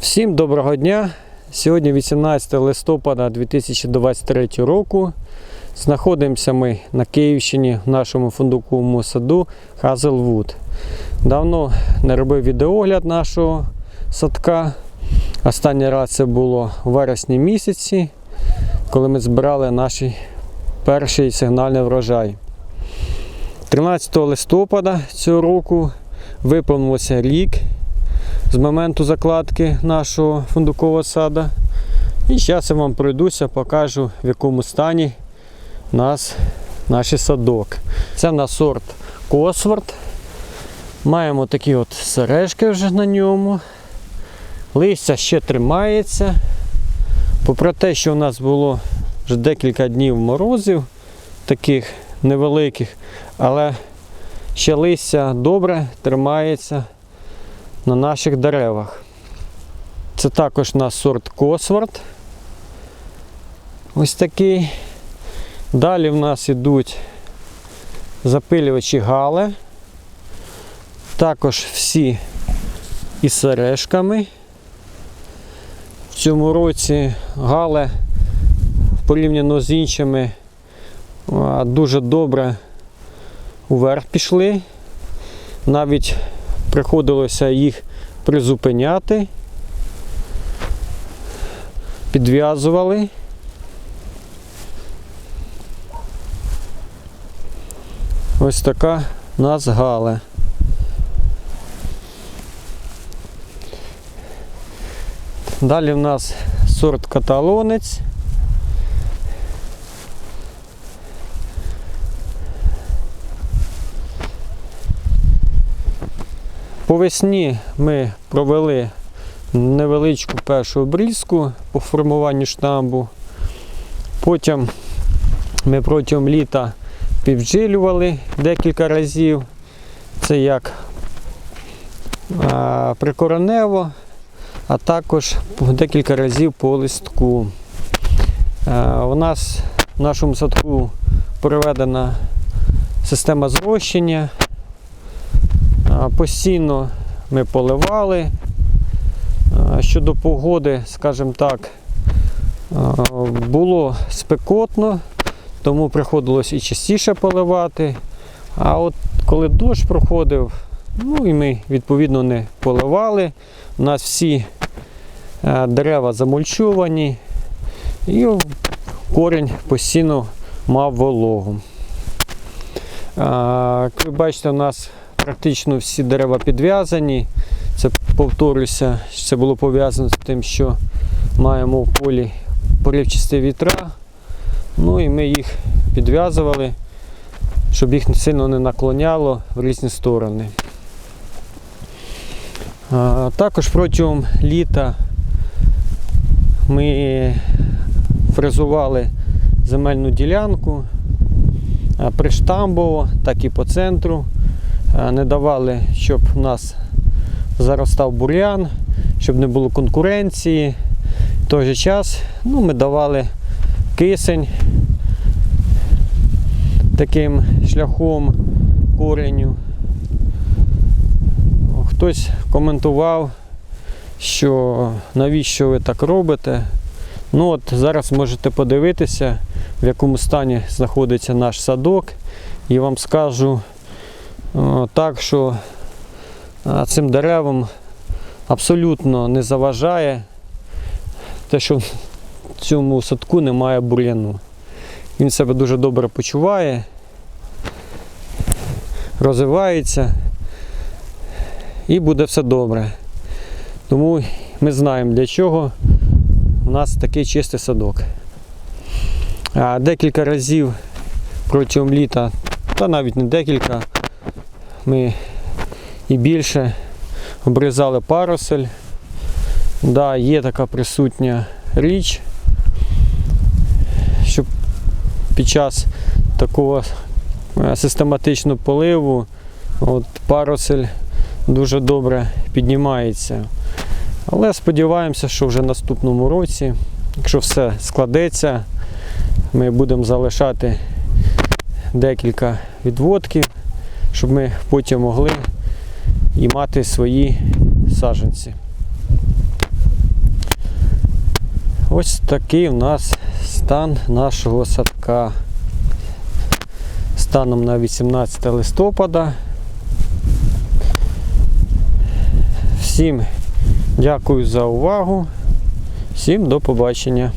Всім доброго дня! Сьогодні 18 листопада 2023 року. Знаходимося ми на Київщині в нашому фундуковому саду Hazelwood. Давно не робив відеогляд нашого садка. Останній раз це було в вересні місяці, коли ми збирали наш перший сигнальний врожай. 13 листопада цього року виповнилося рік з моменту закладки нашого фундукового сада. І зараз я вам пройдуся, покажу в якому стані нас наш садок. Це на сорт Косворд. Маємо такі от сережки вже на ньому. Листя ще тримається. Попри те, що у нас було вже декілька днів морозів, таких невеликих, але ще листя добре тримається на наших деревах. Це також на сорт Косворд. Ось такий. Далі в нас йдуть запилювачі гале. Також всі із сережками. В цьому році гале порівняно з іншими дуже добре уверх пішли. Навіть приходилося їх призупиняти, підв'язували. Ось така у нас гале. Далі в нас сорт каталонець. По весні ми провели невеличку першу обрізку по формуванню штамбу. Потім ми протягом літа піджилювали декілька разів. Це як а, прикоренево, а також декілька разів по листку. У нас в нашому садку проведена система зрощення. Постійно ми поливали. Щодо погоди, скажімо так, було спекотно, тому приходилось і частіше поливати. А от коли дощ проходив, ну і ми відповідно не поливали. У нас всі е, дерева замульчовані і корінь постійно мав вологу. Як ви бачите, у нас практично всі дерева підв'язані. Це повторюся, це було пов'язано з тим, що маємо в полі поривчасті вітра. Ну і ми їх підв'язували, щоб їх сильно не наклоняло в різні сторони. А, Також протягом літа ми фрезували земельну ділянку приштамбово, так і по центру. А, Не давали, щоб у нас заростав бур'ян, щоб не було конкуренції. В той же час ну, ми давали кисень таким шляхом кореню. Хтось коментував, що навіщо ви так робите. Ну от Зараз можете подивитися, в якому стані знаходиться наш садок. І вам скажу так, що цим деревам абсолютно не заважає те, що в цьому садку немає бур'яну. Він себе дуже добре почуває, розвивається і буде все добре. Тому ми знаємо, для чого у нас такий чистий садок. Декілька разів протягом літа, та навіть не декілька, ми і більше обрізали парусель. Да, є така присутня річ, щоб під час такого е, систематичного поливу от, парусель дуже добре піднімається. Але сподіваємося, що вже наступному році, якщо все складеться, ми будемо залишати декілька відводків, щоб ми потім могли і мати свої саджанці. Ось такий у нас стан нашого садка. Станом на 18 листопада. Всім дякую за увагу. Всім до побачення.